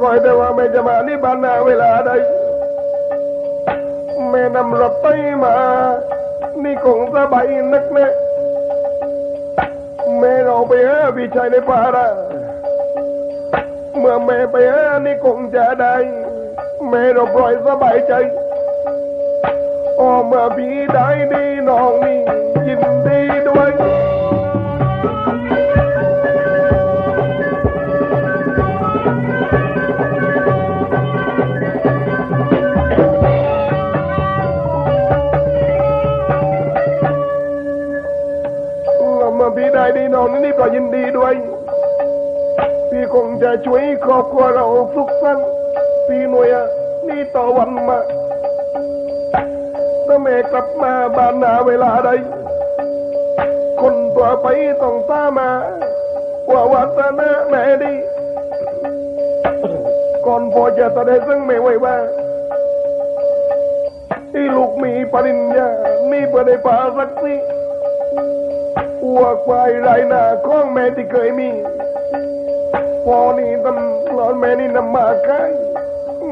คอยแต่ว่าแม่จะมานี่บ้านนาเวลาใดแม่นำรถไปมา นี่คงสบายนักแน่แม่เราไปหาพี่ชายในป่าละเมื่อแม่ไปหานี่คงจะได้แม่เราปล่อยสบายใจโอ้เมื่อพี่ได้ดีน้องนี่ยินดี ด้วยเมื่อพี่ได้น้องนี่ก็ยินดีด้วย พี่คงจะช่วยครอบครัวเราสุขสันต์พี่หน่วยนี่ต่อวันมาถ้าแม่กลับมาบ้านนาเวลาใด คนตัวไปต้องตามมาว่าวัฒนะแม่ดี ก่อนพอจะแสดงซึ่งไม่ไว้ว่าที่ลูกมีปริญญานี่เพื่อได้ป่าสักสิ วัวควายไรหน้าของแม่ที่เคยมีพอนี่ตำรอนแม่นี่นำมาใกล้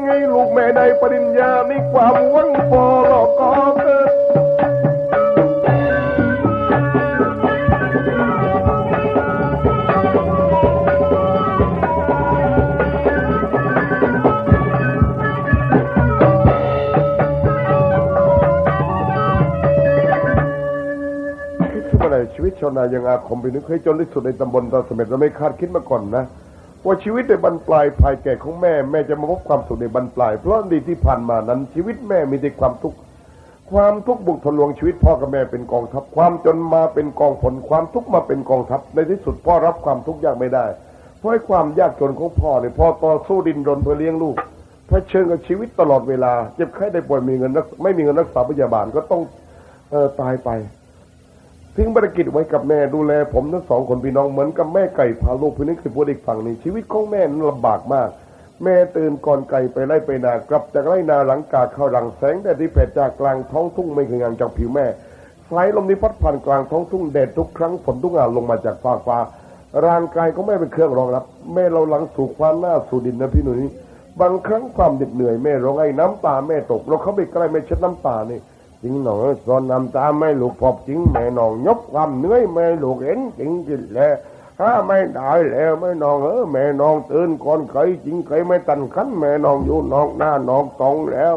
ไงลูกแม่ได้ปริญญานี่ความหวังพอหลอกก็ ชาวนายังอาคมไปนึกเคยจนที่สุดในตำบลตาเสม็ดเราไม่คาดคิดมาก่อนนะว่าชีวิตในบรรปลายภายแก่ของแม่แม่จะมาพบความสุขในบรรปลาย เพราะอดีตที่ผ่านมานั้นชีวิตแม่มีแต่ความทุกข์ความทุกข์บุกทะลวงชีวิตพ่อกับแม่เป็นกองทัพความจนมาเป็นกองผลความทุกข์มาเป็นกองทัพในที่สุดพ่อรับความทุกข์ยากไม่ได้ เพราะความยากจนของพ่อเนี่ยพ่อต่อสู้ดินรนเพื่อเลี้ยงลูกเผชิญกับชีวิตตลอดเวลา เจ็บไข้ได้ป่วยมีเงินไม่มีเงินรักษาพยาบาลก็ต้องออตายไป ทิ้งภารกิจไว้กับแม่ดูแล ผมทั้งสองคนพี่น้องเหมือนกับแม่ไก่พาลูกพี่นึกคือพูดอีกฝั่งนี้ชีวิตของแม่นั้นลำบากมาก แม่ตื่นก่อนไก่ไปไล่ไปนากลับจากไร่นาหลังกาเข้าหลังแสงแดดที่แผดจากกลางท้องทุ่งไม่เคยงานจากผิวแม่สายลมที่พัดผ่านกลางท้องทุ่งแดดทุกครั้งฝนทุกงานลงมาจากฟ้าฟ้า ร่างกายของแม่เป็นเครื่องรองรับ แม่เราหลังสู่ความหน้าสู่ดินนะพี่หนุ่ยบางครั้งความเหน็ดเหนื่อยแม่ร้องไห้น้ำตาแม่ตก เราเข้าไปใกล้แม่เช็ดน้ำตานี่ จริงหนอตอนนำตาไม่หลูกพบจริงแม่นองยกความเหนื่อยแม่หลูกเห็นจริงจริงแหละถ้าไม่ได้แล้วแม่นองเออแม่นองตื่นก่อนเคยจริงเคยไม่ตันขันแม่นองอยู่นอกหน้านอกตองแล้ว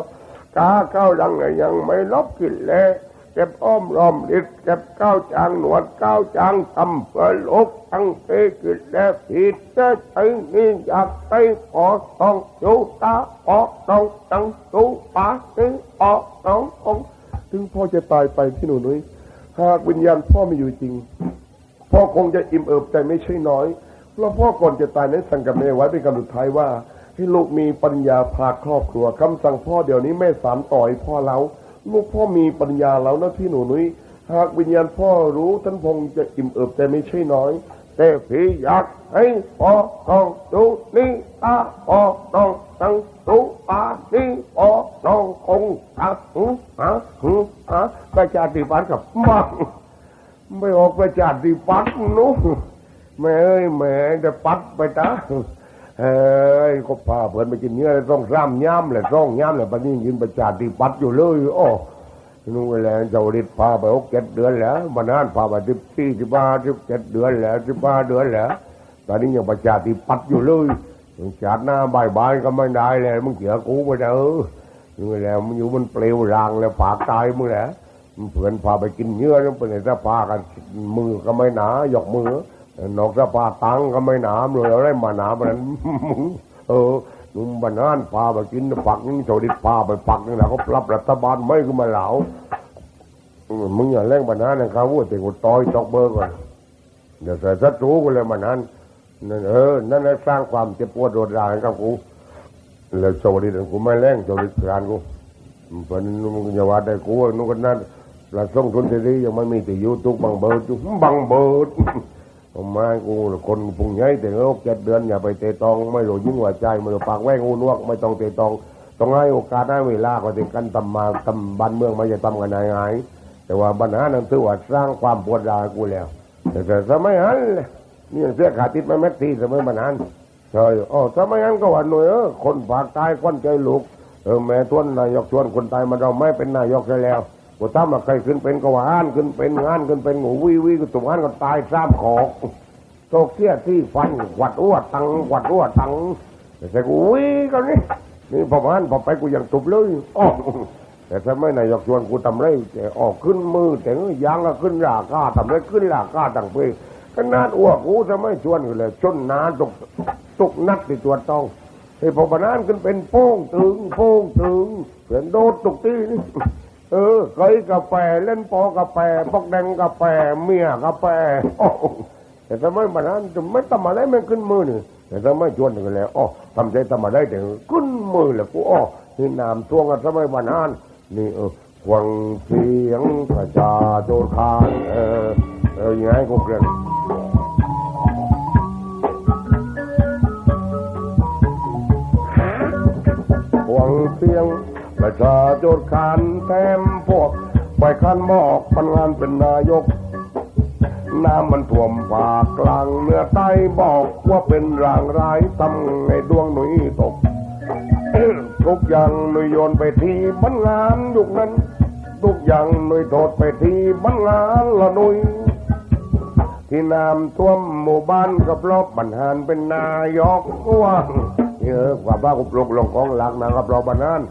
กาเก้าดังยังไม่ลบกินแล้วเก็บอ้อมรอมริดเก็บก้าวจางหนวดก้าวจางทำเพื่อลกตั้งเอกินแล้วผิดจะใช้นี่อยากไปขอต้องจูตาขอต้องตั้งจูปาตึงออกต้ององ ถึงพ่อจะตายไปพี่หนูนุ้ยหากวิญญาณพ่อไม่อยู่จริง พ่อคงจะอิ่มเอิบใจไม่ใช่น้อยเพราะพ่อก่อนจะตายนั้นสั่งกับแม่ไว้เป็นคำสุดท้ายว่า ให้ลูกมีปัญญาพาครอบครัวคำสั่งพ่อเดี๋ยวนี้แม่สามต่อยพ่อเราลูกพ่อมีปัญญาแล้วนะพี่หนูนุ้ยหากวิญญาณพ่อรู้ท่านคงจะอิ่มเอิบใจไม่ใช่น้อย แต่พี่อยากให้พอต้องดูนี่ตาพอต้องตั้งดูปานี่พอต้องคงอะหืออะหืออะประชาธิปัตย์กับมังไม่ออกประชาธิปัตย์นู้แม่เอ้ยแม่จะปัดไปตาเอ้ยก็พาเพื่อนไปกินเนื้อต้องซ้ำย้ำเลยต้องย้ำเลยปนี้ยืนประชาธิปัตย์อยู่เลยโอ้ นู่นแหละเจ้าฤทธิ์พาไปหกเจ็ดเดือนแล้วมานานพาไปสิบสี่สิบห้าสิบเจ็ดเดือนแล้วสิบห้าเดือนแล้วตอนนี้ยังประชาธิปัตย์อยู่เลยยังชาติหน้าบายบายก็ไม่ได้เลยมึงเสียกูไปเถอะนี่แหละมันอยู่มันเปลวรางแล้วผากตายมึงแหละมันเพื่อนพาไปกินเนื้อแล้วเป็นไงถ้าพากันมือก็ไม่หนาหยอกมือนอกถ้าพาตังก็ไม่หนาเลยเราได้มาหนามันนั้นมึงเออ นุ่มบานานพาไปกินปักนี่โจดิพาไปปักนี่แหละเขาปรับรัฐบาลไม่ขึ้นมาเหลามึงอย่าเล่งบานานนะครับว่าแต่กูต่อยตอกเบอร์ก่อนเดี๋ยวใส่ศัตรูกูเลยมันานนั่นเออนั่นสร้างความเจ็บปวดโดดดาให้กับกูแล้วโจดิกูไม่แรงโจดิกานกูเป็นมึงอย่าว่าแต่กูนู่นก็นั่นประส่งทุนทีนี้ยังไม่มีแต่ยูทูบบังเบิดอยู่บังเบิ ผมมากูคนพุงใหญ่แต่เงาเจ็ดเดือนอย่าไปเตะตอง ไม่รู้ยิ่งหัวใจไม่รู้ปากแว่งงูนวกไม่ต้องเตะตองต้องให้โอกาสให้เวลาก็ถึงกันทำมาทำบ้านเมืองไม่จะทำกันง่ายๆแต่ว่าปัญหานั้นถือว่าสร้างความปวดร้าวกูแล้ว แต่สมัยนั้นเลยนี่เสียขาติดมาแม็กซี่เสมอมันนั้นใช่อ๋อถ้าไม่งั้นก็ว่าหน่วยเออคนภาคใต้คนใจลูกเออแม่ทวนนายกชวนคนตายมันเราไม่เป็นนายกได้แล้ว กูถ้ามาใครขึ้นเป็นก็ว่าอ่านขึ้นเป็นงานขึ้นเป็นงูวิวิก็ตุ่มอ่านก็ตายซ้ำขอกโตเกียที่ฟันหวัดอ้วตังหวัดอ้วตังแต่กูวิกันนี่นี่พออ่านพอไปกูยังตุบเลยอ๋อแต่ถ้าไม่นายกชวนกูทำไรแต่ออกขึ้นมือ แต่ยางก็ขึ้นราคาทำไรขึ้นราคาต่างไปขนาดอ้วกูจะไม่ชวนกูเลยชนนาตกตกนัดในตัวต้องไอ้พอปนานขึ้นเป็นโป้งตึงโป้งตึงเสียงโดดตกตีนี่ เออเคยกาแฟเล่นปอกาแฟปอกแดงกาแฟเมียกาแฟโอ้แต่ทำไมปนานจะไม่ทำอะไรไม่ขึ้นมือนี่แต่ทำไมชวนกันแล้วอ๋อทำใจทำอะไรแต่ขึ้นมือแล้วกูอ๋อนี่นามทวงกันทำไมปนานนี่เออวังเสียงประชาโจรคานเออเออยังไงกูเกลียดหวังเสียง ประชาชนขานแทมพวกไปขันหมอกพันงานเป็นนายก น้ำมันท่วมปากกลางเนื้อใต้บอกว่าเป็นรางร้ายทำไงดวงหนุ่ยตก ทุกอย่างหนุ่ยโยนไปที่บ้านงานยุคนั้น ทุกอย่างหนุ่ยโทษไปที่บ้านงานละหนุ่ยที่น้ำท่วมหมู่บ้านกับรอบบันหารเป็นนายกว่างเยอะกว่าป้ากุบลงลงของหลักนะกับรอบบัน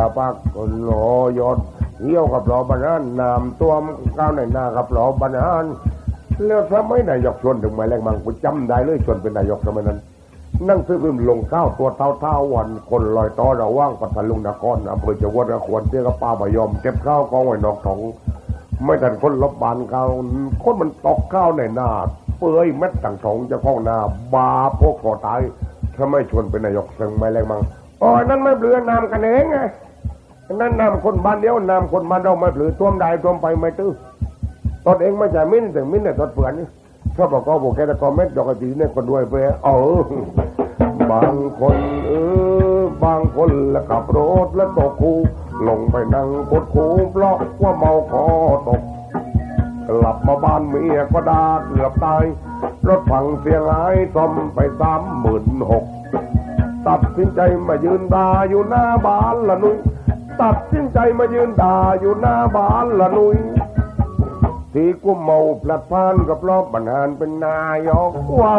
ารกว่าป้าคนโหยอดเหี้ยวกับรอบบันารน้ำท่วก้าวในหน้ากับรอบบันารแล้วทำไมนายกชวนถึงหมายแรงมังกูจำได้เลยชวนเป็นนายกทำไมนั้นนั่งซื้อพิมพ์ลงข้าวตัวเท่าเท่าวันคนลอยต่อระว่างปัทลุงนครอำเภอจังหวัดนครเตี้ยกับป้าบยอมเก็บข้าวกองไว้นอกถงไม่ทันคนลบบานเขาวคนมันตกข้าวในหน้าเปื่อยเม็ดต่างถงจะข้องหน้าบาพวกก่อตายถ้าไม่ชวนเป็นนายกเสงไม่แรงมัง อ๋อนั่นไม่เปลือนามกันเองไงนั่นนามคนบ้านเดียวนามคนบ้านเราไม่เปลือท่วมใดท่วมไปไม่ตื้อตนเองไม่ใช่มิ้นแต่มิ้นแต่ยตนเปลือนนี่ชอบบอกก็บอกแกต่คอมเมนต์จอกตีเนี่ยคนด้วยไปเออบางคนเออบางคนละขับรถแล้วตกคูลงไปนั่งกดคูเพราะว่าเมาคอตกกลับมาบ้านเมียก็ดาเกือบตายรถพังเสียหายซ่อมไปสามหมื่นหก ตัดสินใจมายืนด่าอยู่หน้าบ้านละนุยตัดสินใจมายืนด่าอยู่หน้าบ้านละนุยที่กูเมาพลัดพรานกับรอบบันหารเป็นนายกว้า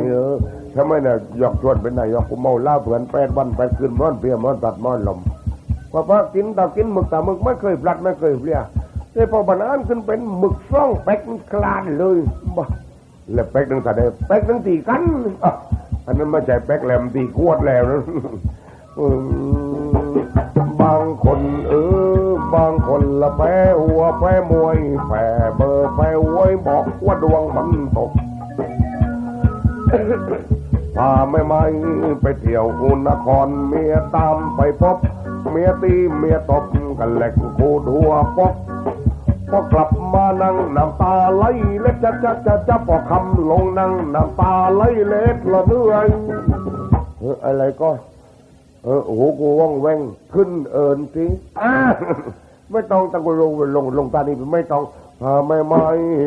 เออทำไมเนี่ยยกชวนเป็นนายกกูเมาเล่าเผื่อนแปดวันแปดคืนม้อนเปียม้อนตัดม้อนลมพอพระกินตากินหมึกตาหมึกไม่เคยพลัดไม่เคยเปลี่ยแต่พอบรรณานขึ้นเป็นหมึกซ่องแป๊กคลานเลยบ้าแล้วแป๊กหนึ่งแต่เดียวแป๊กหนึ่งตีกัน อันนั้นไม่ใช่แป๊กแหลมตีขวดแล้วนะบางคนเออบางคนละแพ้หัวแพ้มวยแพ้เบอร์แพ้หวยบอกว่าดวงมันตกพาไม่ไม่ไปเที่ยวอุนครเมียตามไปพบ เมียตีเมียตบกันแหลกคูดัวปก พอกลับมานั่งน้ำตาไหลเล็ดจะจะจะจะพอคำลงนั่งน้ำตาไหลเล็ดละเนื่อยเอออะไรก็ เออโอ้โหกูว่องแวงขึ้นเอินสิไม่ต้องตั้งกูลงลงลงตานี่ไม่ต้องพาไม่ไม่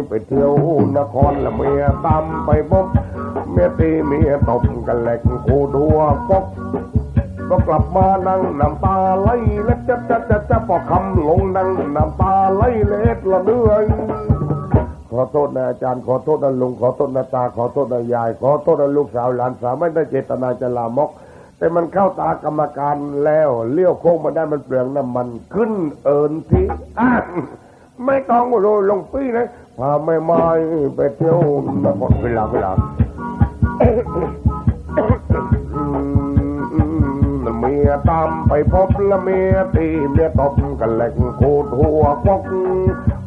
ไปเที่ยวนครละเมียตามไปพบเมียตีเมียตบกันแหลกคูดัวปก ก็กลับมานั่งน้ำตาไหลเล็ดจะจะจะจะพอคำลงนั่งน้ำตาไหลเล็ดละเนื่อยขอโทษนะอาจารย์ขอโทษนะลุงขอโทษนะตาขอโทษนะยาย ขอโทษนะลูกสาวหลานสาวไม่ได้เจตนาจะลามก แต่มันเข้าตากรรมการแล้ว เลี้ยวโค้งมาได้มันเปลืองน้ำมันขึ้นเอินทีอะไม่ต้องโรยลงปี้นะพาไม่ไม่ไปเที่ยวนครเวลาเวลา เมียตามไปพบละเมียตีเมียตบกันแหลกโคตรหัวฟก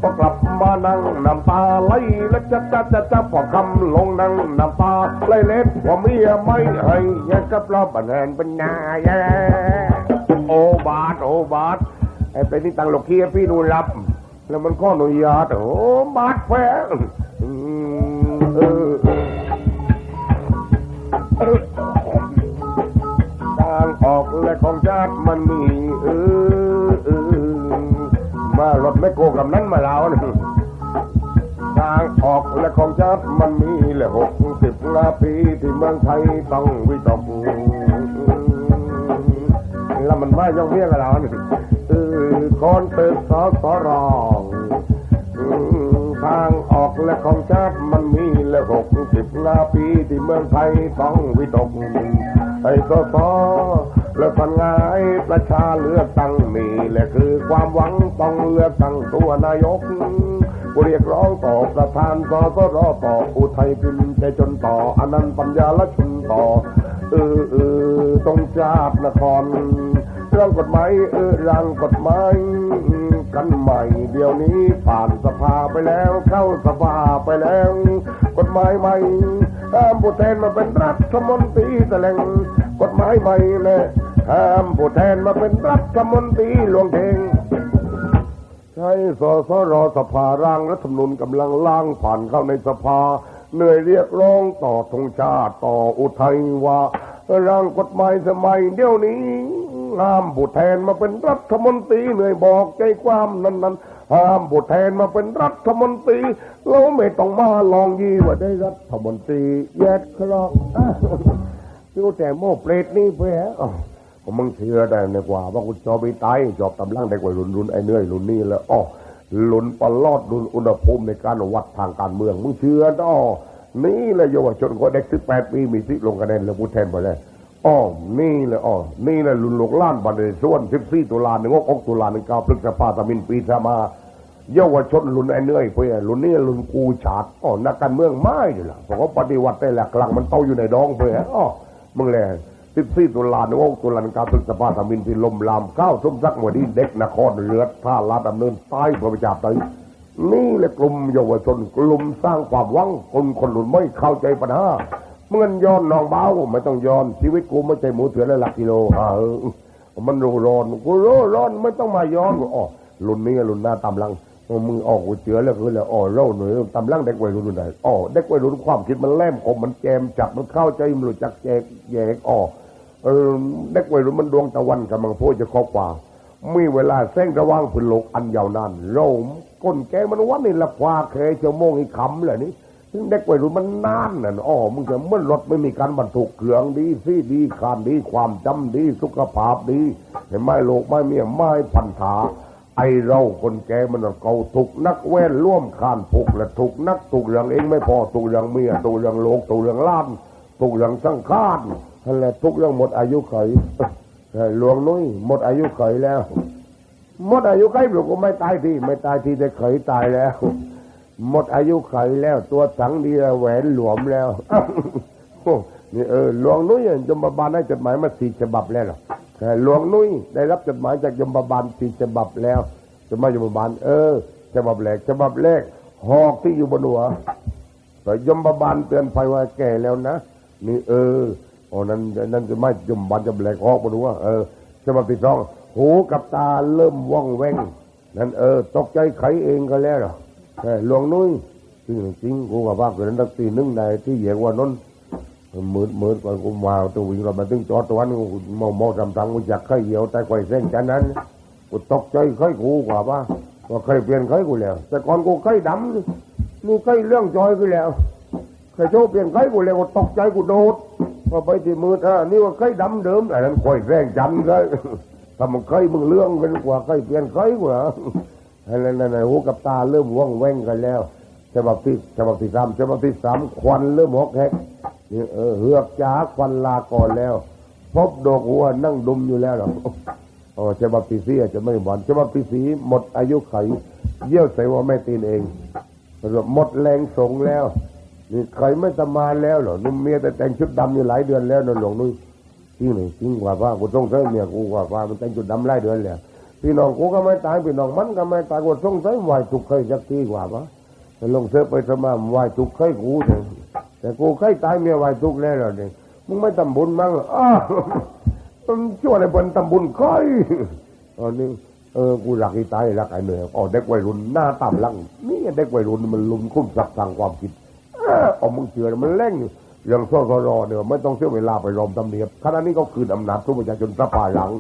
พอกลับมานั่งน้ำตาไหลแล้วจะจะจะจะพอคำลงนั่งน้ำตาไหลเล็ดว่าเมียไม่ให้แยกกับเราบันแหนเป็นนายโอบาทโอบาทไอ้เป็นนี่ตังหลกเคียพี่ดูรับ แล้วมันข้ออนุญาตโอบาทแฝงเออางออกและของชาติมันมีเออเออมารถไม่โกกับนั้นมาแล้วนะทางออกและของชาติมันมีและหกสิบนาปีที่เมืองไทยต้องวิตกแล้วมันไม่ยองเมียกับเราเนี่ยเออคนตึกสอสอรองทางออกและของชาติมันมีและหกสิบนาปีที่เมืองไทยต้องวิตก ไอ้สอสอและพันงายประชาเลือกตั้งมีและคือความหวังต้องเลือกตั้งตัวนายกเรียกร้องต่อประธานสสรต่ออุทัยพิมพ์ใจจนต่ออนันต์ปัญญาละชนต่อเออเออตรงจาบนครเรื่องกฎหมายเออร่างกฎหมายกันใหม่เดี๋ยวนี้ผ่านสภาไปแล้วเข้าสภาไปแล้ว กฎหมายใหม่ ห้ามผู้แทนมาเป็นรัฐมนตรีแถลงกฎหมายใหม่แน่ห้ามผู้แทนมาเป็นรัฐมนตรีหลวงเทงใช้สสรสภาร่างรัฐธรรมนูญกำลังล่างผ่านเข้าในสภาเหนื่อยเรียกร้องต่อธงชาติต่ออุทัยว่าร่างกฎหมายสมัยเดี๋ยวนี้ห้ามบุตรแทนมาเป็นรัฐมนตรีเหนื่อยบอกใจความนั้นนั้น ห้ามบุตรแทนมาเป็นรัฐมนตรีเราไม่ต้องมาลองยี่ว่าได้รัฐมนตรีแยดครอกดูแต่โม่เปรตนี่ไปฮะก็มึงเชื่อได้ในกว่าว่ากูจอบไปตายจอบตำลังได้กว่ารุนรุนไอ้เนื่อยรุนนี่แล้วอ๋อลุนปลอดรุนอุณหภูมิในการวัดทางการเมืองมึงเชื่อด้อนี่แหละเยาวชนคนเด็กสิบแปดปีมีสิทธิ์ลงคะแนนแล้วกูแทนไปเลย อ๋อนี่แหละอ๋อนี่แหละลุนหลกล้านบันเดส่วนสิบสี่ตุลาหนึ่งอกอกตุลาหนึ่งเก้าพฤษภาธมินปีสมา เยาวชนรุนไอ้เนื่อยเพื่อรุนนี่รุนกูฉาดอ๋อนักการเมืองไม่เลยล่ะเพราะเขาปฏิวัติได้แหละกลางมันโตอยู่ในดองเพื่ออ๋อมึงแหละสิบสี่ตุลาหนึ่งอกตุลาหนึ่งเก้าพฤษภาธมินปีลมลามข้าวสมซักหมวดนี้เด็กนครเลือดท่าลาดดำเนินใต้ประจับไตนี่แหละกลุ่มเยาวชนกลุ่มสร้างความหวังคนคนหลุนไม่เข้าใจปัญหา เมื่อย้อนน้องเบาไม่ต้องย้อนชีวิตกูไม่ใช่หมูเถื่อนและหลักกิโลเออมันรู้ร้อนกูรู้ร้อนไม่ต้องมาย้อนกูอ๋อรุ่นนี้รุ่นหน้าตำลังมึงออกกูเจือแล้วคือแล้วอ๋อเล่าหน่อยตำลังเด็กวัยรุ่นไหนอ๋อเด็กวัยรุ่นความคิดมันแหลมคมมันแจมจับมันเข้าใจมันรู้จักแจกแยกอ๋อเออเด็กวัยรุ่นมันดวงตะวันกำลังพูดจะครอบกว่ามีเวลาแสงระว่างพื้นโลกอันยาวนานเราก้นแกมันวันนี่ละควาเคยชั่วโมงอีกคำเลยนี่ ซึ่งเด็กวัยรุ่นมันนานน่ะอ๋อมึงจะเมื่อรถไม่มีการบรรทุกเครื่องดีซี่ดีขานดีความจำดีสุขภาพดีเห็นไหมโลกไม่เมียไม่พันธาไอเราคนแก่มันเก่าถูกนักแว่นร่วมขานผูกและถูกนักถูกเรื่องเองไม่พอถูกเรื่องเมียถูกเรื่องโลกถูกเรื่องล้านถูกเรื่องสังขารนั่นแหละทุกเรื่องหมดอายุไขหลวงนุ้ยหมดอายุไขแล้วหมดอายุไขหลวงก็ไม่ตายทีไม่ตายทีแต่ไขตายแล้ว หมดอายุไขแล้ว ตัวสังดีแหวนหลวมแล้วนี่เออหลวงนุ้ยยมบาลได้จดหมายมาสี่ฉบับแล้วหรอหลวงนุ้ยได้รับจดหมายจากยมบาลสี่ฉบับแล้วจดหมายยมบาลเออฉบับแรกฉบับแรกหอกที่อยู่บนหัวแต่ยมบาลเตือนภัยว่าแก่แล้วนะนี่เอออ๋อนั่นนั่นจะไม่ยมบาลจะแหลกหอกบนหัวเออฉบับที่สองหูกับตาเริ่มว่องแวงนั่นเออ ตกใจไขเองก็แล้วหรอ หลวงนุ้ยจริงจริงกูกับว่าเกิดนั้นตักตีนึงในที่เหยียกว่านนมืดมืดก่อนกูมาตัววิ่งเรามาถึงจอดตัวนั้นกูมองมองทำทางกูอยากเคยเหี่ยวแต่ไข่เส้นกันนั้นกูตกใจเคยกูกว่าป่ะว่าเคยเปลี่ยนเคยกูแล้ว แต่ก่อนกูเคยดำนี่เคยเรื่องจอยกูแล้วเคยโชว์เปลี่ยนเคยกูแล้วกูตกใจกูโดดพอไปที่มืดอะนี่ว่าเคยดำเดิมแต่นั้นคอยแรงจันเคยถ้ามันเคยมึงเรื่องกันกว่าเคยเปลี่ยนเคยกูเหร ออะไรนั่นหูกับตาเริ่มว่องแวงกันแล้วฉบับที่ฉบับที่สามฉบับที่สามควันเริ่มหกแหกนี่เออเหือกจ๋าควันลาก่อนแล้ว พบดอกหัวนั่งดุมอยู่แล้วหรอโอ้ฉบับที่สี่อาจจะไม่บอนฉบับที่สีหมดอายุไข เยี่ยวใส่ว่าแม่ตีนเองหมดแรงสงแล้วนี่ไขไม่สมานแล้วเหรอนุ่มเมียแต่แต่งชุดดำอยู่หลายเดือนแล้วนนหลวงนุ้ยจริงเลยจริงกว่าว่ากูต้องใช้เมียกูกว่าว่ามันแต่งชุดดำหลายเดือนแล้ว พี่น้องกูก็ไม่ตายพี่น้องมันก็ไม่ตายกูต้องใช้ไหวทุกข์เคยสักทีกว่าปะแต่ลงเสือไปสมามไหวทุกข์เคยกูเถอะแต่กูเคยตายเมียไว้ทุกข์แล้วเนี่ยมึงไม่ทำบุญมั้งอ้าวมันชั่วในบนทำบุญค่อยตอนนี้เออกูรักไอ้ตายรักไอ้เหนื่อยอ๋อเด็กวัยรุ่นหน้าต่ำลังนี่เด็กวัยรุ่นมันลุมคุ้มสับทางความคิดอ๋อมึงเชื่อมันเล่งอย่างสสรอเนี่ยไม่ต้องเสียเวลาไปรอมตำเนียบขณะนี้ก็คืนอำนาจทุกประชาชนสภาหลัง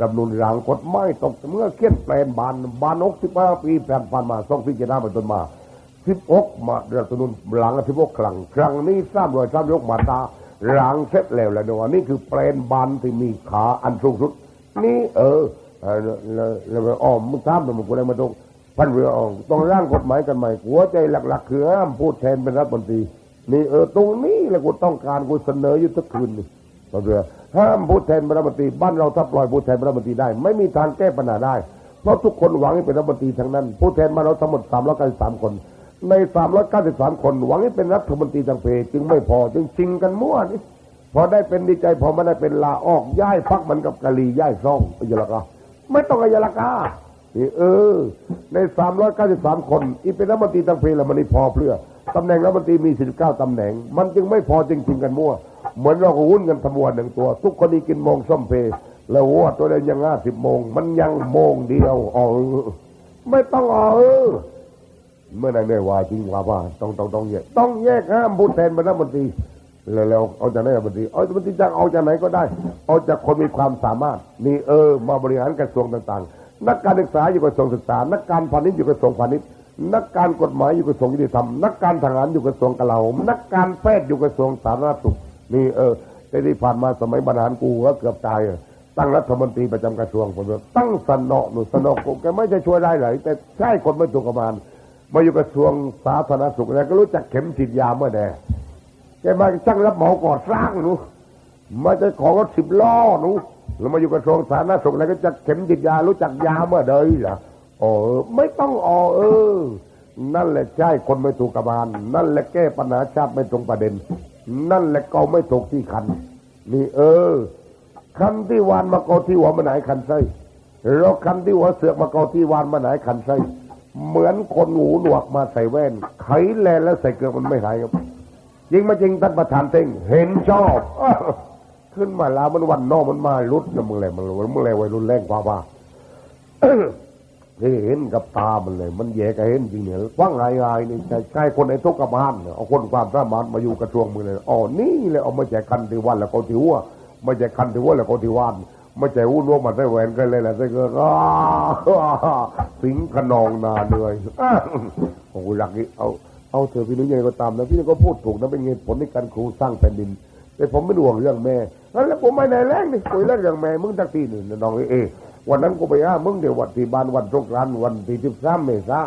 รับนุนหลังกฎหมายตกเมื่อเขียนแปลนบานบานอกสิบห้าปีแผ่นผ่านมาสองพิจารณาเป็นต้นมาสิบหกมาเดือนตุนหลังสิบหกครั้งครั้งนี้สามร้อยสามยกมาตาหลังเสร็จแล้วแล้วเดี๋ยวนี่คือแปลนบานที่มีขาอันสูงสุด นี่เออเออแล้วอ้อมมึงทราบมันกูเลยมาตรงพันเรือออกต้องร่างกฎหมายกันใหม่หัวใจหลัก ๆ คือห้ามพูดแทนเป็นรัฐมนตรีนี่เออตรงนี้แหละกูต้องการกูเสนออยู่ทุกคืนนี่ พันเรือห้ามพูดแทนเป็นรัฐมนตรีบ้านเราถ้าปล่อยพูดแทนเป็นรัฐมนตรีได้ ไม่มีทางแก้ปัญหาได้ เพราะทุกคนหวังให้เป็นรัฐมนตรีทั้งนั้น ผู้แทนมานเราทั้งหมด393 คน ใน 393 คนหวังให้เป็นรัฐมนตรีทางเพจึงไม่พอจึงชิงกันมั่วนี่พอได้เป็นดีใจพอม่ได้เป็นลาออกย้ายพักมันกับกะลีย้ายซ่องอายละกาไม่ต้องอายละกานี่เออ ใน 393 คนอีเป็นรัฐมนตรีทางเพละมันนี่พอเพื่อ ตำแหน่งรัฐมนตรีมี 49ตำแหน่ง มันจึงไม่พอจึงชิงกันมั่ว เหมือนเราก็หุ้นกันทำวันหนึ่งตัว ทุกคนนี่กินมงส้มเพแล้ววัวตัวเดียวยังห้าสิบโมง มันยังโมงเดียวอ๋อไม่ต้องอ๋อเมื่อไหร่ไม่ว่าจริงว่าว่าต้องต้องต้องแยกต้องแยกห้ามพูดแทนเป็นรัฐมนตรีแล้วเอาจากไหนรัฐมนตรีเอารัฐมนตรีจากเอาจากไหนก็ได้ เอาจากคนมีความสามารถ นี่เออ มาบริหารกระทรวงต่างๆ นักการศึกษาอยู่กระทรวงศึกษา นักการพาณิชย์อยู่กระทรวงพาณิชย์ นักการกฎหมายอยู่กระทรวงยุติธรรมนักการทหารอยู่กระทรวงกลาโหมนักการแพทย์อยู่กระทรวงสาธารณสุขนี่เออแต่ที่ผ่านมาสมัยบรรหารกูก็เกือบตายตั้งรัฐมนตรีประจำกระทรวงผมตั้งสนอหนุสนอกูแกไม่จะช่วยได้เลยแต่ใช่คนไม่ถูกประมาณมาอยู่กระทรวงสาธารณสุขแล้วก็รู้จักเข็มฉีดยาเมื่อใดแกมาช่างรับเหมาก่อสร้างหนูมาจะขอรถสิบล้อหนูแล้วมาอยู่กระทรวงสาธารณสุขแล้วก็จะเข็มฉีดยารู้จักยาเมื่อใดล่ะ อ๋อไม่ต้องอ๋อเออ นั่นแหละใช่คนไม่ถูกกระบาลนั่นแหละแก้ปัญหาชาติไม่ตรงประเด็น นั่นแหละเกาไม่ถูกที่คัน นี่เออคันที่วานมาเกาที่หัวมันไหนคันไส้เราคันที่หัวเสือกมาเกาที่วานมาไหนคันไส้เหมือนคนหูหนวกมาใส่แว่น ไขแลแล้วใส่เกลือมันไม่หายครับจริงมาจริงท่านประธานเต็งเห็นชอบอขึ้นมาลาวมันวันนอกมันมาลุดนะมึงแหละมึงเลยมึงเลยวัยรุ่นแรงกว่าว่า นี่เห็นกับตามันเลย มันแย่กับเห็นจริงเนี่ยว่างไงไงนี่ใช่ใช่คนในทุกกบาลเนี่ยเอาคนความสามารถมาอยู่กระทรวงมือเลยอ๋อนี่เลยเอามาแจกคันที่วันแล้วก็ที่หัวมาแจกคันที่หัวแล้วก็ที่วันมาแจกหุ้นร่วมมาได้แหวนกันเลยแหละได้เกินอ้าสิงขนองนาเหนื่อยโอ้โหหลักนี้เอาเอาเถอพี่นุ้ยยังไงก็ตามนะพี่นุ้ยก็พูดถูกนะเป็นเหตุผลในการครูสร้างแผ่นดินแต่ผมไม่ห่วงเรื่องแม่แล้วผมไม่ได้แรงนี่คุยเรื่องเรื่องแม่มึงตักทีหนึ่งน้องเอ วันนั้นกูไปห้ามึงเดี๋ยววันที่บ้านวันสงกรานต์วันที่สิบสามเมษา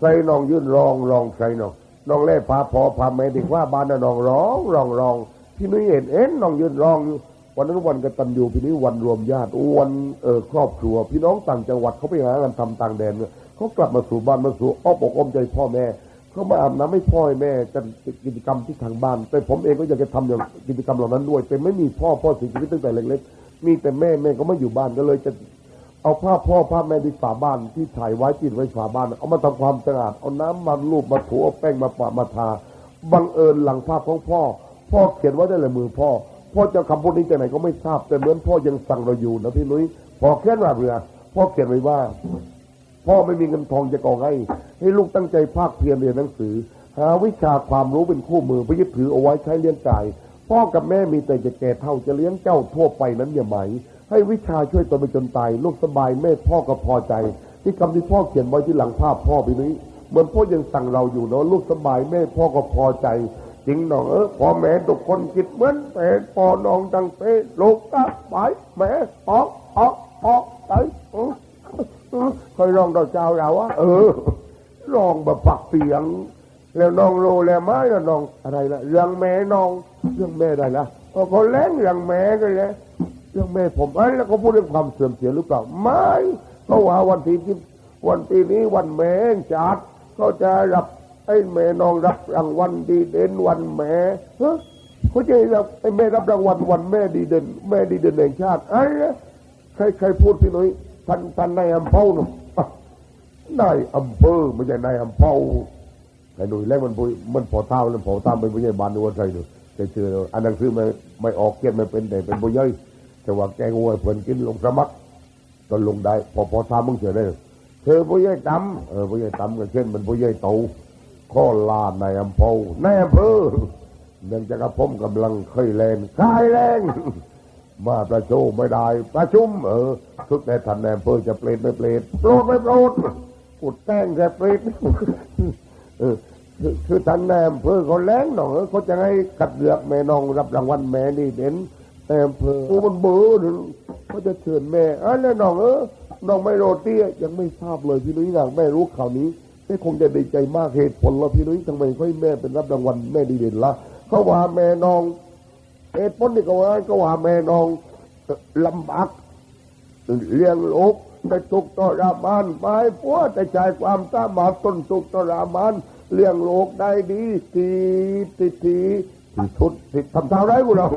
ใส่น้องยื่นรองรองใส่น้องน้องเล่พาพอพาแม่ดีกว่าบ้านน่ะน้องร้องร้องร้องพี่นุ้ยเห็นเอ็นน้องยื่นรองอยู่วันนั้นวันกตันยูพี่นุ้วันรวมญาติวันเออครอบครัว พี่น้องต่างจังหวัดเขาไปหางานทำต่างแดนเนี่ยเขากลับมาสู่บ้านมาสู่อ้อมอกอ้อมใจพ่อแม่เขามาอาบน้ำให้พ่อแม่กันกิจกรรมที่ทางบ้าน แต่ผมเองก็อยากจะทำอย่างกิจกรรมเหล่านั้นด้วย แต่ไม่มีพ่อพ่อเสียชีวิตตั้งแต่เล็กๆมีแต่แม่แม่ก็ไม่อยู่บ้านก็เลยจะ เอาภาพพ่อภาพแม่ที่ฝาบ้านที่ถ่ายไว้ติดไว้ฝาบ้าน เอามาทำความสะอาดเอาน้ำมาลูบมาถูเอาแป้งมาปะมาทาบังเอิญหลังภาพของพ่อ พ่อเขียนไว้ได้เลยมือพ่อ พ่อจะคำพูดนี้จากไหนก็ไม่ทราบแต่เหมือนพ่อยังสั่งเราอยู่นะพี่นุ้ยพอแค่ว่าเรือพ่อเขียนไว้ว่า พ่อไม่มีเงินทองจะก่อให้ ให้ลูกตั้งใจภาคเพียรเรียนหนังสือ หาวิชาความรู้เป็นคู่มือไปยึดถือเอาไว้ใช้เลี้ยงกาย พ่อกับแม่มีแต่จะแก่เท่าจะเลี้ยงเจ้าทั่วไปนั้นอย่าไหม ให้วิชาช่วยตนไปจนตายลูกสบายแม่พ่อก็พอใจ ที่คำที่พ่อเขียนไว้ที่หลังภาพพ่อไปนี้เหมือนพ่อยังสั่งเราอยู่เนาะลูกสบายแม่พ่อก็พอใจจริงหนองเออพ่อแม่ทุกคนคิดเหมือนแต่พ่อน้องดังเป้ลูกก็ไปแม่ออกออกออกไปอื้ออื้อเคยร้องต่อเจ้าเราอะเออร้องแบบปักเสียง แล้วน้องโลแล้วไหมแล้วน้องอะไรล่ะเรื่องแม่น้องเรื่องแม่ได้ละพอเขาแล้งเรื่องแม่กันเลย รื่องแม่ผมเอ้แล้วเขาพูดเรื่องความเสื่อมเสียหรือเปล่า ไม่เพราะว่าวันที่ที่วันปีนี้วันแม่แห่งชาติเขาจะรับไอ้แม่น้องรับรางวัลดีเด่นวันแม่ฮะเขาจะรับไอ้แม่รับรางวัลวันแม่ดีเด่นแม่ดีเด่นแห่งชาติไอ้ใครใครพูดพี่หนุ่ยท่านท่านนายอำเภอหนุ่มนายอำเภอไม่ใช่นายอำเภอไอ้หนุ่ยแรกมันปุยมันพอเท่าแล้วพอตามเป็นผู้ใหญ่บ้านดูว่าใช่ดูแต่เจออันนั้นคือไม่ไม่ออกเกียรไม่เป็นแต่เป็นผู้ใหญ่ แต่ว่าแกงวัวเพิ่นกินลงสมัครก็ลงได้ พอพอทำมึงเฉยได้เธอผู้ใหญ่ตำเออผู้ใหญ่ตำก็เช่นมันผู้ใหญ่โตข้อลาในอำเภอในอำเภอเนื่องจากผมกำลังเคยแลนคายแรงมาประชุมไม่ได้ ประชุมเออสุดแต่ท่านในอำเภอจะเปลี่ยนไม่เปลี่ยนโปรดไม่โปรดปุดแต้งแค่เปลี่ยนเออคือท่านแนมเพื่อเขาแรงหน่อยเขาจะให้คัดเลือกแม่น้องรับรางวัลแม่ดีเด่น แอมเภอโอ้มันเบอร์เขาจะเชิญแม่อะแล้วน้องเออน้องไม่โรตียังไม่ทราบเลยพี่นุ้ยอยากแม่รู้ข่าวนี้แม่คงจะดีใจมากเหตุผลล้วพี่นุ้ยทำไมค่อยแม่เป็นรับรางวัลแม่ดีเด่นละเขาว่าแม่น้องเหตุผลนี่ก็ว่าก็ว่าแม่น้องลำบากเลี้ยงลูกแต่ทุกข์ทรมานไปพัวแต่ใจความสามารถต้นทุกข์ทรมานเลี้ยงลูกได้ดีทีทีทีสุดที่ทำเท่าไรกูเรา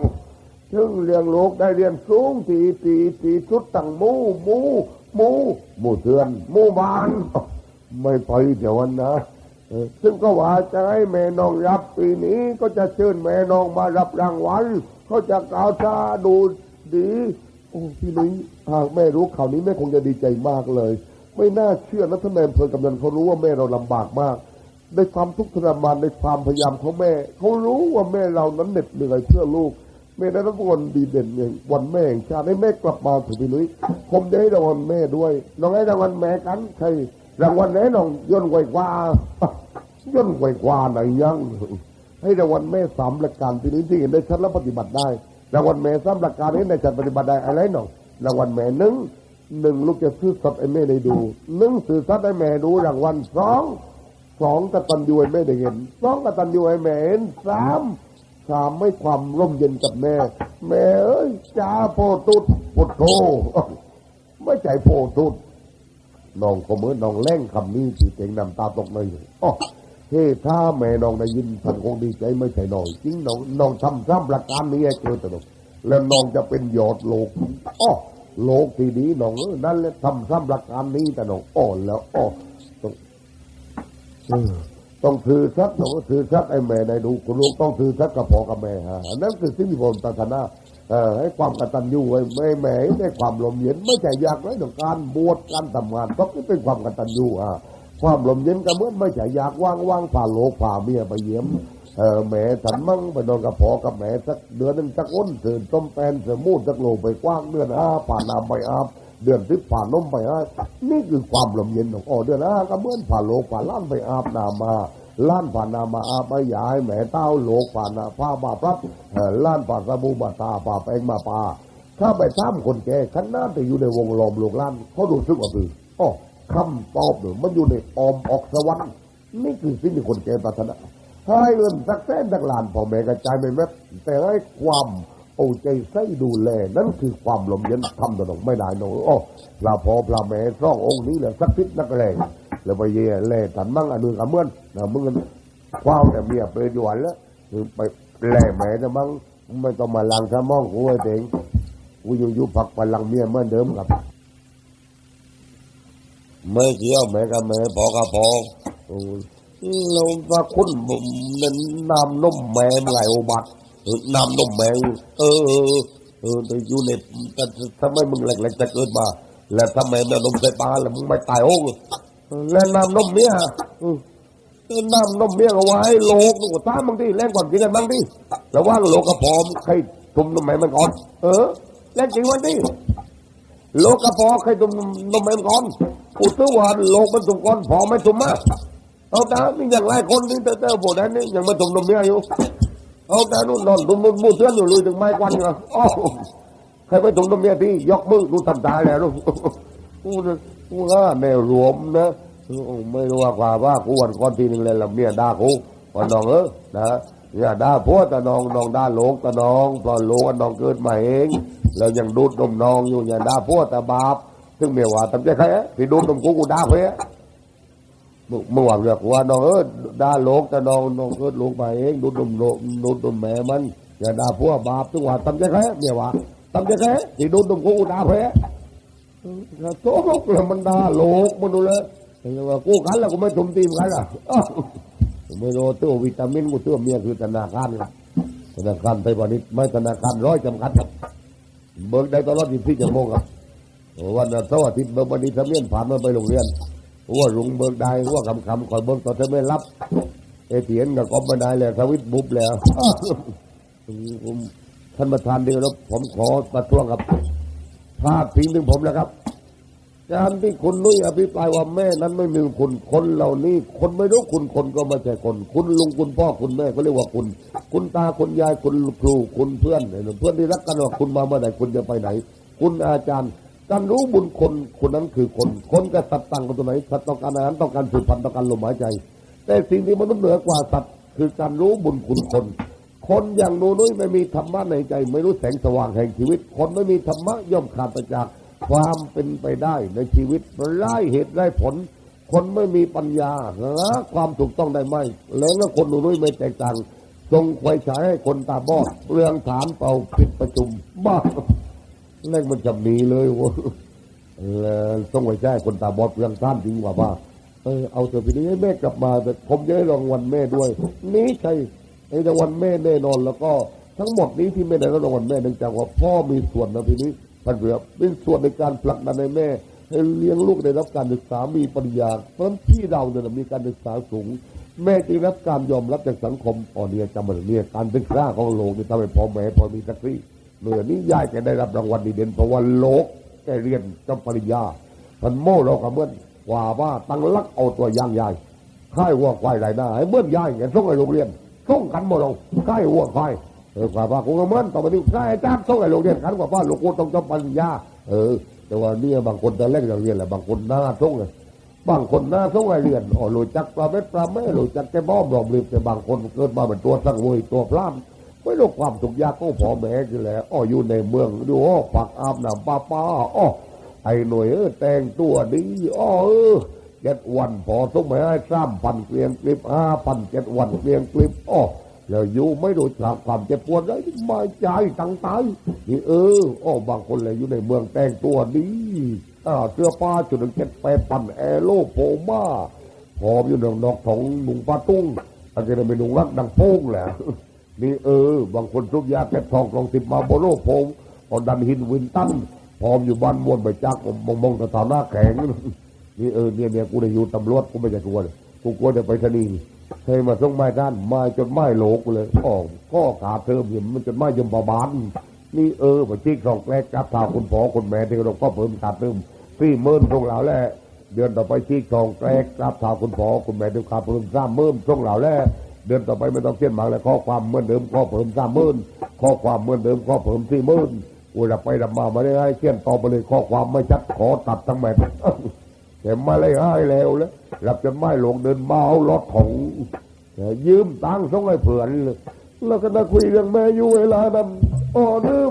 ถึงเลี้ยงลูกได้เรียนสูงทีทีทีสุดตั้งมูมูมูมูเถือนมูบาน ไม่ไปเดี๋ยววันนะซึ่งก็ว่าจะให้แม่น้องรับปีนี้ก็จะเชิญแม่น้องมารับรางวัลเขาจะกล่าวชาดูดีโอ้พี่นุ้ยหากแม่รู้ข่าวนี้แม่คงจะดีใจมากเลย ไม่น่าเชื่อนะท่านนายอำเภอกำนันเขารู้ว่าแม่เราลำบากมากในความทุกข์ทรมานในความพยายามของแม่ เขารู้ว่าแม่เรานั้นเหน็ดเหนื่อยเพื่อลูก แม่ได้รับรางวัลดีเด่นอย่างวันแม่แห่งชาติให้แม่กลับมาถึงพี่นุ้ยผมจะให้รางวัลแม่ด้วยน้องให้รางวัลแม่กันใช่รางวัลไหนน้องย่นไกวกว่าย่นไกวกว่าไหนยังให้รางวัลแม่สามประการที่นี้ที่เห็นได้ชัดและปฏิบัติได้รางวัลแม่สามประการนี้ในจัดปฏิบัติได้อะไรหน่องรางวัลแม่หนึ่งหนึ่งลูกจะซื้อสัตว์ให้แม่ได้ดูหนึ่งซื้อสัตว์ให้แม่ดูรางวัลสองสองกตัญญูให้แม่ได้เห็นสองกตัญญูให้แม่เห็นสาม สามไม่ความร่มเย็นกับแม่ แม่เอ้ยจ้าโพตุดพุทโธไม่ใจโพตุดน้องก็เหมือนน้องแล่งคำนี้ที่เต็งน้ำตาตกในอ๋อเฮ้ถ้าแม่น้องได้ยินท่านคงดีใจไม่ใช่น้อยจริงน้องน้องทำซ้ำประการนี้ให้เกิดตลกแล้วน้องจะเป็นยอดโลกอ๋อโลกที่ดีน้องนั่นแหละทำซ้ำประการนี้แต่น้องอ๋อแล้วอ๋อ ต้องเออต้องถือสักน้องถือสักไอ้แม่ได้ดูคุณลูกต้องถือสักกับพ่อกับแม่ฮะนั่นคือสิ่งที่ผมปรารถนาเออให้ความกตัญญูไว้ไม่แหมได้ความลมเย็นไม่ใช่อยากไรต่องการบวชการทำงานต้องเป็นความกตัญญูอะความลมเย็นก็เหมือนไม่ใช่อยากว่างว่างผ่าโลกผ่าเมียไปเยี่ยมเออแหมฉันมั่งไปนอนกับพ่อกับแม่สักเดือนหนึงสักอ้นเสือต้มแปนเสือมูดสักโลไปกว้างเดือนห้าผ่านน้ำไปอาบ เดือนสิบผ่านนมไปอาบนี่คือความลมเย็นของอ๋อเดือนห้าก็เหมือนผ่านโลกผ่านล้านไปอาบน้ำมาล้านผ่านนามาอาบไม่ยายแหม่เต้าโลกผ่านนาผ้าบาปรับล้านผ่านสบู่บาตาป่าแปงมาปาถ้าไปซ้ำคนแก่ขันน้าแต่อยู่ในวงล้อมโลกล้านเขาดูซึกว่าคืออ๋อคำตอบหรือมันอยู่ในออมออกสวรรค์นี่คือสิ่งที่คนแก่ปรารถนาให้เงินสักแสนสักล้านพ่อแม่กระจายไม่แม้แต่ให้ความ เอาใจใส่ดูแล นั่นคือความลมเย็นทำตลอดไม่ได้หนูอ๋อพระพ่อพระแม่สององค์นี้แหละสักทิศนักแรงแล้วไปเย่แล่ตันมั่งอันนึงกับเมื่อนนะมึงคว้าวแต่เมียเปรยวนแล้วคือไปแล่แม่จะมั่งไม่ต้องมาลังสมองกูไอ้เต็งกูอยู่อยู่ผักพลังเมียเหมื่อนเดิมกับไม่เกี่ยวแม่กับแม่พอกับพอเราว่าคุณผมเน้นน้ำนมแม่เมื่อไหร่โอบัตเออ น้ำนมแม่เออ เออเออยู่ในแต่ทำไมมึงแหลกๆจะเกิดมา แล้วทำไมแม่นมใส่ปลาแล้วมึงไม่ตายโอ้งแล้วน้ำนมเมียน้ำนมเมียเอาไว้โลกหนูตามบางทีแรงก่อนกินกันบางทีแล้วว่างโลกกระพร้อมใครตุ่มนมแม่มันก่อน เออแรงจริงวันนี้โลกกระพอใครตุ่มนมแม่มันก่อนอุตวานโลกมันตุ่มก่อนพอไม่ตุ่มมากเอาตานี่อย่างไรคนนี่เต้าเต้าโบนั้นนี่ยังมาตุ่มนมเมียอยู่ เอาแตานู่นนอนตุ่มนมมูเทือนอยู่ลุยถึงไม้ควันเหรออ้าวใครไปตุ่มนมเมียที่ยกมือดูทำตาแล้วลูกกูนะกูว่าแนวรวมนะไม่รู้ว่าว่าว่ากูวันก่อนทีหนึ่งเลยละเมียด่ากูว่าน้องเออนะอย่าด่าพ่อแต่น้องน้องด่าโลกแต่น้องตอนโลกน้องเกิดมาเองแล้วยังดูดนมน้องอยู่อย่าด่าพ่อแต่บาปซึ่งเมียว่าทำใจใครอะที่ดูดนมกูกูด่าเพื่อ มึงมึงว่าเรียกว่าน้องเออด่าโลกแต่น้องน้องเกิดโลกมาเองดูดมโลดูดมแม่มันอย่าด่าพ่อบาปซึ่งว่าทำใจใครอะเมียว่าทำใจใครอะที่ดูดมกูด่าเพื่โต๊ะแล้วมันด่าโลกมันดูเลยเห็นว่ากูกันแล้วกูไม่ทุ่มทีมกันอะไม่รู้ตัววิตามินกูตัวเมียคือธนาคารครับธนาคารไทยพาณิชย์ไม่ธนาคารร้อยจำกัดครับเบิกได้ตลอด24ชั่วโมงครับวันเสาร์อาทิตย์เบิกวันนี้ทะเมียนผ่านมาไปโรงเรียน ว่าลุงเบิกได้ว่าคำคำคอยเบิกต่อทะเมียนรับเอเทียนกับก็ไม่ได้แล้วสวิตบุบแล้วท่านประธานดีแล้วผมขอประท้วงครับพาดพิงถึงผมแล้วครับการที่คุณนุ้ยอภิปรายว่าแม่นั้นไม่มีคุณคนเหล่านี้ คนไม่รู้คุณคนก็ไม่ใช่คน คุณลุงคุณพ่อคุณแม่ก็เรียกว่าคุณ คุณตาคุณยายคุณครูคุณเพื่อนเพื่อนที่รักกันว่าคุณมาเมื่อไหร่คุณจะไปไหน คุณอาจารย์ การรู้บุญคนคนนั้นคือคน คนกับสัตว์ต่างกันตรงไหนสัตว์ต้องการอาหารต้องการสืบพันธุ์ต้องการลมหายใจ แต่สิ่งที่มนุษย์เหนือกว่าสัตว์คือการรู้บุญคุณคน คนอย่างหนูนุ้ยไม่มีธรรมะในใจ ไม่รู้แสงสว่างแห่งชีวิต คนไม่มีธรรมะย่อมขาดจากความเป็นไปได้ในชีวิตไร้เหตุไร้ผล คนไม่มีปัญญาหาความถูกต้องได้ไหมแล้วคนหนูนุ้ยไม่แตกต่างทรงไฟฉายให้คนตาบอดเรื่องฐานเป่าปิดประชุมบ้า แรงมันจะมีเลยวะแล้วต้องไว้ใจคนตาบอดเรื่องท่านจริงว่าว่าเออเอาเถอะพี่นี้ให้แม่กลับมาแต่ผมจะให้รางวัลแม่ด้วย นี่ใช่ไอ้รางวัลแม่แน่นอนแล้วก็ทั้งหมดนี้ที่ไม่ได้รับรางวัลแม่เนื่องจากว่าพ่อมีส่วนนะพี่นี้พันเรือเป็นส่วนในการผลักดันให้แม่ให้เลี้ยงลูกได้รับการศึกษามีปริญญาเพราะพี่เราเนี่ยมีการศึกษาสูง แม่จึงรับการยอมรับจากสังคมอ่อนเนี่ยจำมันเนี่ยการเป็นข้าของโลกนี่ทำให้พ่อแม่พอมีสักที เหนือนี้ยายแกได้รับรางวัลดีเด่นเพราะว่าโลกแกเรียนจบปริญญาพันโม่เราก็เมื่อนว่าว่าตั้งลักเอาตัวย่างใหญ่ค่ายวัวควายไรหน้าให้เมื่อนยายแกส่งให้โรงเรียนส่งกันหมดเราค่ายวัวควายเออว่าว่ากูก็เมื่อนต่อไปนี้ค่ายจ้างส่งให้โรงเรียนกันกว่าว่าลูกกูต้องจบปริญญาเออ แต่ว่าเนี่ยบางคนจะเล่นโรงเรียนแหละบางคนหน้าส่งเลยบางคนหน้าส่งให้เรียนอ๋อรู้จักปลาเม็ดปลาแม่รู้จักแกบ้อมรอมริบแต่บางคนเกิดมาเป็นตัวสังเวยตัวพร่ำ ไม่รู้ความทุกข์ยากก็พอแม่กันแหละอ้ออยู่ในเมืองดูอ้อปักอาบน้ำป้าป้าอ้อไอ้หน่วยเออแต่งตัวดีอ้อเออเจ็ดวันพอต้องไอ้สามพันเกลียงกลิบห้าพันเจ็ดวันเกลียงกลิบอ้อแล้วอยู่ไม่รู้จักความเจ็บปวดเลยมาใจตั้งตายนี่เอออ้อบางคนเลยอยู่ในเมืองแต่งตัวดีอ่าเสื้อผ้าจุดหนึ่งเจ็ดแปดพันแอโลโปมาพร้อมอยู่หนึ่งดอกถงหนุ่งปลาตุ้งอันจะเป็นหนุ่งรักดังโป้งแหละ นี่เออ บางคนทุกยาแก็บทองกลองติดมาโบโลพงพอดันหินวินตันพร้อมอยู่บ้านมวนไปจักมองมองตะถาน้าแข็งนี่เออเนี่ยเนี่ยกูได้อยู่ตำรวจกูไม่ใช่กลัวเลยกูกลัวจะไปทนีย์เคยมาส่งไม้ด้านไม้จนไม้โหลกเลยอ๋อก็ขาดเทอมอยู่มันจนไม้ยมบาบานนี่เออมาจิกสองแกลกับทาคุณพ่อคุณแม่ที่เราก็เพิ่มขาดเติมสี่หมื่นตรงเหล่าแหละเดือนต่อไปจิกสองแกลกับทาคุณพ่อคุณแม่ที่ขาดเพิ่มสามหมื่นตรงเหล่าแหละ เดือนต่อไปไม่ต้องเขียนหมากแล้วข้อความเหมือนเดิมข้อเพิ่มสามหมื่นข้อความเหมือนเดิมข้อเพิ่มสี่หมื่นกูจะไปดับมาไม่ได้ให้เขียนต่อไปเลยข้อความไม่ชัดขอตัดทั้งแม่แต่มาเลยให้แล้วแล้วรับจนไม่หลงเดินมาเอารถของยืมตังค์ส่งให้เผื่อนเลยแล้วก็ได้คุยเรื่องแม่อยู่เวลานั้นอ๋อเนื้อ